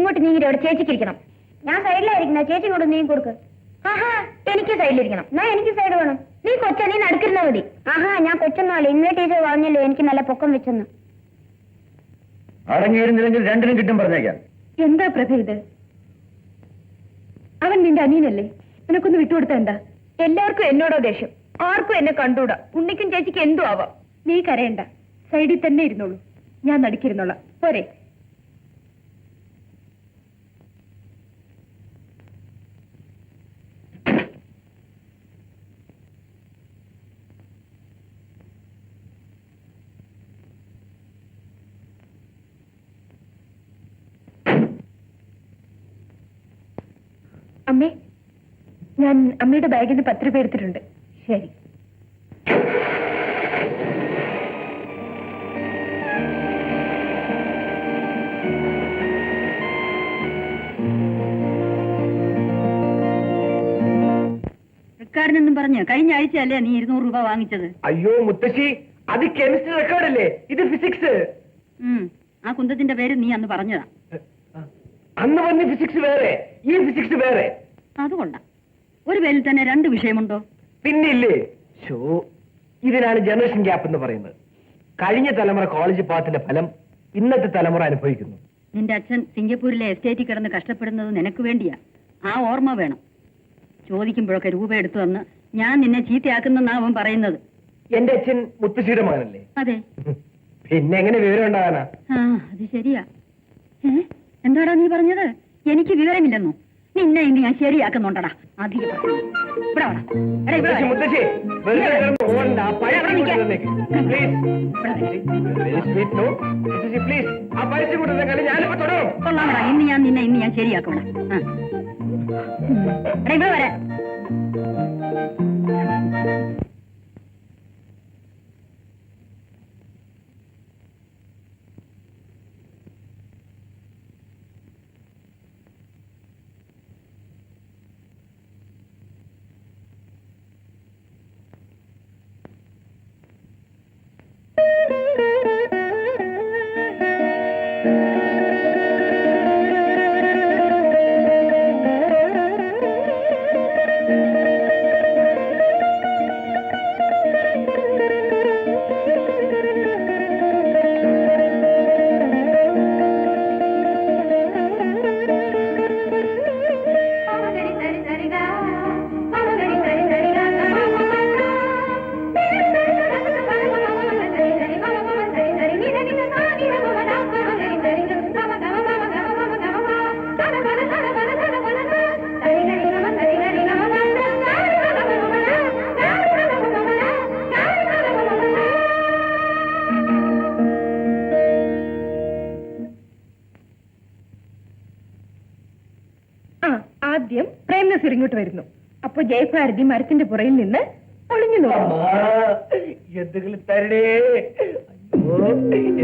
ഇങ്ങോട്ട് നീങ്ങി അവിടെ ചേച്ചിക്കിരിക്കണം. ഞാൻ സൈഡിലായിരിക്കുന്ന ചേച്ചി കൂടെ നീ കൊടുക്ക്. ആഹാ എനിക്ക് സൈഡിലിരിക്കണം. എന്നാ എനിക്ക് സൈഡ് വേണം. നീ കൊച്ച നീ നടക്കുന്ന മതി. ആഹാ ഞാൻ കൊച്ചൊന്നാളെ ഇന്നലെ ടീച്ചർ പറഞ്ഞല്ലോ എനിക്ക് നല്ല പൊക്കം വെച്ചെന്ന്. അടങ്ങിയിരുന്നില്ലെങ്കിൽ രണ്ടിനും കിട്ടും പറഞ്ഞേക്കാം. എന്താ പ്രഭ ഇത്? അവൻ നിന്റെ അനിയനല്ലേ? നിനക്കൊന്ന് വിട്ടുകൊടുത്ത എന്താ? എല്ലാവർക്കും എന്നോടോ ദേഷ്യം. ആർക്കും എന്നെ കണ്ടൂടാ. ഉണ്ണിക്കും ചേച്ചിക്ക് എന്തു ആവാം. നീ കരയണ്ട. സൈഡിൽ തന്നെ ഇരുന്നോളൂ. ഞാൻ നടുക്കിരുന്നോളാം. പോരെ. അമ്മേ ഞാൻ അമ്മയുടെ ബാഗിൽ നിന്ന് പത്ത് രൂപ എടുത്തിട്ടുണ്ട്. ശരി. റെക്കാർഡിനെന്നും പറഞ്ഞു? കഴിഞ്ഞ ആഴ്ച അല്ലേ നീ ഇരുന്നൂറ് രൂപ വാങ്ങിച്ചത്? അയ്യോ മുത്തശ്ശി അത് കെമിസ്ട്രി റെക്കോർഡല്ലേ ഇത് ഫിസിക്സ് ഉം ആ കുന്തത്തിന്റെ പേര് നീ അന്ന് പറഞ്ഞതാ. അന്ന് പറഞ്ഞ ഫിസിക്സ് വേറെ ഈ ഫിസിക്സ് വേറെ. അതുകൊണ്ടാ. ഒരു പേരിൽ തന്നെ രണ്ട് വിഷയമുണ്ടോ? പിന്നില്ലേ? ഷോ ഇതിനാണ് ജനറേഷൻ ഗ്യാപ്പ് എന്ന് പറയുന്നത്. കഴിഞ്ഞ തലമുറ കോളേജ് പാത്തിന്റെ ഫലം ഇന്നത്തെ തലമുറ അനുഭവിക്കുന്നു. നിന്റെ അച്ഛൻ സിംഗപ്പൂരിലെ എസ്റ്റേറ്റിൽ കിടന്ന് കഷ്ടപ്പെടുന്നത് നിനക്ക് വേണ്ടിയാ. ആ ഓർമ്മ വേണം. ചോദിക്കുമ്പോഴൊക്കെ രൂപ എടുത്തു വന്ന് ഞാൻ നിന്നെ ചീത്തയാക്കുന്നെന്നാ അവൻ പറയുന്നത്. എന്റെ അച്ഛൻ മുത്തശ്ശിയുടെ മകനല്ലേ? അതെ. പിന്നെ എങ്ങനെ വിവരം ഉണ്ടാകാനാ? ആ അത് ശരിയാ. ഏ? എന്താടാ നീ പറഞ്ഞത്? എനിക്ക് വിവരമില്ലെന്നോ? നിന്നെ ഇനി ഞാൻ ശരിയാക്കുന്നുണ്ടടാ അധികം. ഇവിടെ വാടാ. എടാ, ഇവിടെ മുത്തശ്ശി വാ. മുത്തശ്ശി വെറുതെ കിടന്ന് ഓടണ്ട. ആ പഴയ ഇവിടെ നിൽക്കാൻ. കൊണ്ടുവന്നേക്ക്. Please. Very sweet, no? മുത്തശ്ശി, please. ആ പൈസ കൊണ്ടുവന്ന കളി ഞാനിപ്പോ തുടരും കൊള്ളാമടാ ഇന്ന് ഞാൻ നിന്നെ ഇന്ന് ഞാൻ ശരിയാക്കണ ഇവിടെ വരാ ഇങ്ങോട്ട് വരുന്നു. അപ്പൊ ജയഭാരതി മരത്തിന്റെ പുറയിൽ നിന്ന് ഒളിഞ്ഞു നോക്കുന്നു. എന്തെങ്കിലും തരണേ.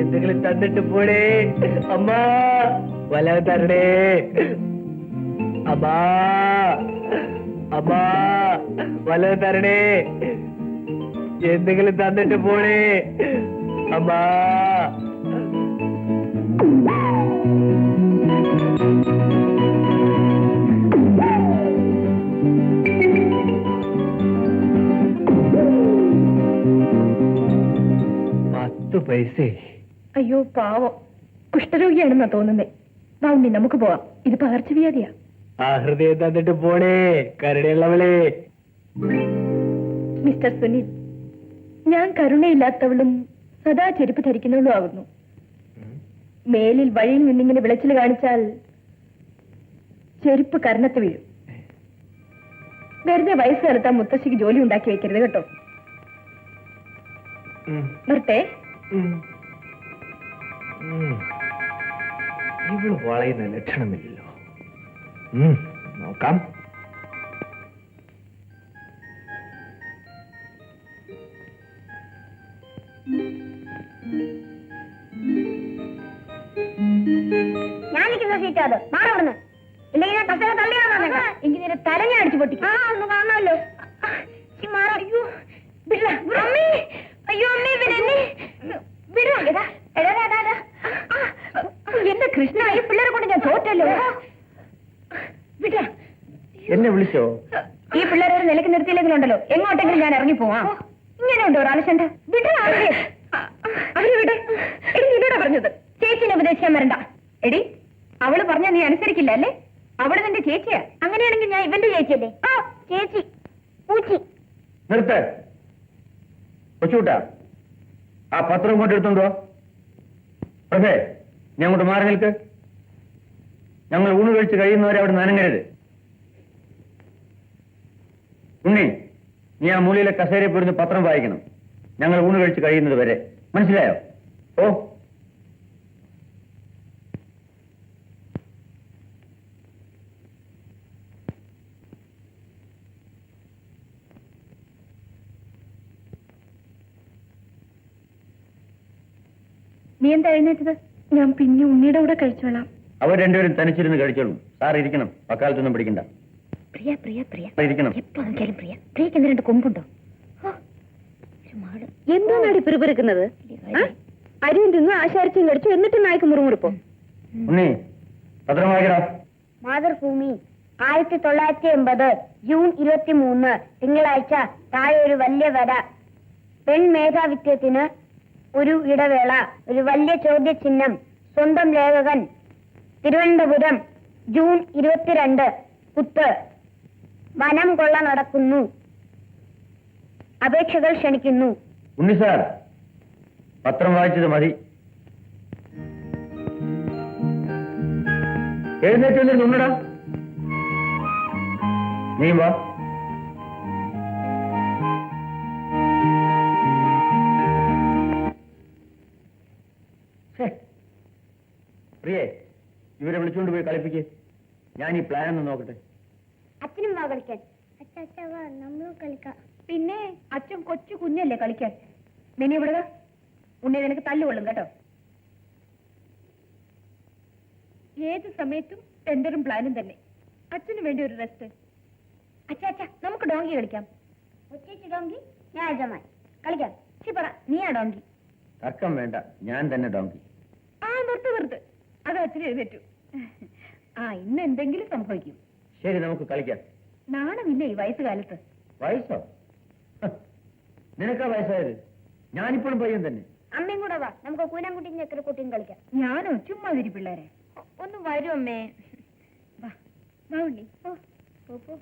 എന്തെങ്കിലും തന്നിട്ട് പോടേ. അമ്മ വല തരണേ. അമ്മാ അമ്മാ വല തരണേ. എന്തെങ്കിലും തന്നിട്ട് പോടേ. അമ്മാ. പത്ത് പൈസ. അയ്യോ പാവം. കുഷ്ഠരോഗിയാണെന്നാ തോന്നുന്നേ. വാ നമുക്ക് പോവാം. ഇത് പകർച്ചവ്യാധിയാ. ആ ഹൃദയം തന്നിട്ട് പോണേ കരുണയുള്ളവളെ മിസ്റ്റർ സുനിൽ ഞാൻ കരുണയില്ലാത്തവളും സദാ ചെരുപ്പ് ധരിക്കുന്നവളും ആകുന്നു. മേലിൽ വഴിയിൽ നിന്നിങ്ങനെ വിളച്ചിൽ കാണിച്ചാൽ ചെരുപ്പ് കരണത്ത് വീഴും. വെറുതെ വയസ്സുകാലത്ത് ആ മുത്തശ്ശിക്ക് ജോലി ഉണ്ടാക്കി വെക്കരുത് കേട്ടോ. വരട്ടെ ഇവൾ വളയുന്ന ലക്ഷണമില്ലല്ലോ. നോക്കാം. ഞാൻ നിൽക്കുന്ന സീറ്റ് അത് മാറവിടുന്ന് ഇല്ലെങ്കിൽ ഞാൻ കസേര തള്ളിയാണ് എങ്കിൽ നിന്റെ തല ഞാൻ പൊട്ടിക്കും ആ ഒന്ന് കാണാമല്ലോ മാറ അയ്യോ വിട അമ്മേ അയ്യോ അമ്മേ വിടന്നെ വിട എടാ എടാ എടാ എടാ എന്റെ കൃഷ്ണ ഈ പിള്ളേരെ കൊണ്ട് ഞാൻ തോറ്റല്ലോ വിടാ എന്നെ വിളിച്ചോ? ഈ പിള്ളേരെ ഒരു നിർത്തിയില്ലെങ്കിലും ഉണ്ടല്ലോ എങ്ങോട്ടെങ്കിലും ഞാൻ ഇറങ്ങി പോവാ. ഇങ്ങനെ ഉണ്ടോ വിട അവരെ അവർ വിട്. എടി നിന്നോടാ പറഞ്ഞത്? ചേച്ചിനെ ഉപദേശിക്കാൻ വരണ്ട. എടി അവൾ പറഞ്ഞ നീ അനുസരിക്കില്ല അല്ലേ? അവൾ നിന്റെ ചേച്ചിയാ. അങ്ങനെയാണെങ്കിൽ ഞാൻ ഇവന്റെ ചേച്ചിയല്ലേ? ആ. ചേച്ചി പൂച്ചി. നിർത്ത്. കൊച്ചുകൂട്ടാ ആ പത്രം കൊണ്ടെടുത്തുണ്ടോ എടുത്തോണ്ടോ പ്രഭേ നീ അങ്ങോട്ട് മാറി നിൽക്ക്. ഞങ്ങൾ ഊണ് കഴിച്ച് കഴിയുന്നവരെ അവിടെ നനങ്ങരുത്. ഉണ്ണി നീ ആ മൂലയിലെ കസേരയിൽ പോയിരുന്ന് പത്രം വായിക്കണം. ഞങ്ങൾ ഊണ് കഴിച്ച് കഴിയുന്നത് വരെ. മനസ്സിലായോ? ഓ. നീ എന്താ എഴുന്നേറ്റത്? ഞാൻ പിന്നെ ഉണ്ണിയുടെ കൂടെ കഴിച്ചോളാം. അവർ രണ്ടുപേരും തനിച്ചിരുന്ന് കഴിച്ചോളും. സാർ ഇരിക്കണം. അക്കാലത്തൊന്നും പിടിക്കണ്ട. പ്രിയ പ്രിയ പ്രിയ. എപ്പോ നോക്കിയാലും പ്രിയ. പ്രിയക്ക് എന്ത് രണ്ട് കൊമ്പുണ്ടോ? എന്താണ് പിറുപിറുക്കുന്നത് അരിയും തിന്നു ആശാരിച്ചും കടിച്ചു എന്നിട്ട് നായ്ക്ക് മുറുമുറുപ്പോ? മാതൃഭൂമി ആയിരത്തി തൊള്ളായിരത്തി എൺപത് ജൂൺ ഇരുപത്തി മൂന്ന് തിങ്കളാഴ്ച താഴെ ഒരു വലിയ വര. പെൺ മേധാവിത്വത്തിന് ഒരു ഇടവേള ഒരു വലിയ ചോദ്യചിഹ്നം. സ്വന്തം ലേഖകൻ തിരുവനന്തപുരം ജൂൺ ഇരുപത്തിരണ്ട് കുത്ത് വനം കൊള്ള നടക്കുന്നു. അപേക്ഷകൾ ക്ഷണിക്കുന്നു. ഉണ്ണി സാർ പത്രം വായിച്ചത് മതി. എഴുന്നേറ്റ് നിന്നടാ. നീ വാ. പ്രിയേ ഇവരെ വിളിച്ചുകൊണ്ട് പോയി കളിപ്പിക്കേ. ഞാൻ ഈ പ്ലാൻ ഒന്ന് നോക്കട്ടെ. അച്ഛനും വാ കളിക്കാൻ കളിക്കാം. പിന്നെ അച്ഛൻ കൊച്ചു കുഞ്ഞല്ലേ കളിക്കാൻ? മിനി ഇവിടെ. ഉണ്ണി നിനക്ക് തല്ലുകൊള്ളും കേട്ടോ. ഏത് സമയത്തും ടെൻഡറും പ്ലാനും തന്നെ. അച്ഛന് വേണ്ടി ഒരു റെസ്റ്റ് അച്ഛാ അച്ഛാ നമുക്ക് ഡോങ്കി കളിക്കാം. ഒച്ചേച്ചി ഡോങ്കി ഞാൻ അജമാൻ കളിക്കാം. ചി പറ നീയാ ഡോങ്കി? തർക്കം വേണ്ട ഞാൻ തന്നെ ഡോങ്കി. ആ നിർത്ത് നിർത്ത്. അത് അച്ഛന് എഴുന്നേറ്റു. ആ ഇന്ന് എന്തെങ്കിലും സംഭവിക്കും. ശരി നമുക്ക് കളിക്കാം. നാണമില്ല ഈ വയസ്സുകാലത്ത്? വയസ്സോ. നിനക്കാ വയസ്സായത്? ഞാനിപ്പോഴും പയ്യൻ തന്നെ. അമ്മയും കൂടെ വാ. നമുക്ക് കൂനാൻകുട്ടിയും ചക്കരക്കുട്ടിയും കളിക്കാം. ഞാനോ? ചുമ്മാതിരി പിള്ളേരെ. ഒന്ന് വരും അമ്മേ. വാ. വാ ഉള്ളി ഓ പോ.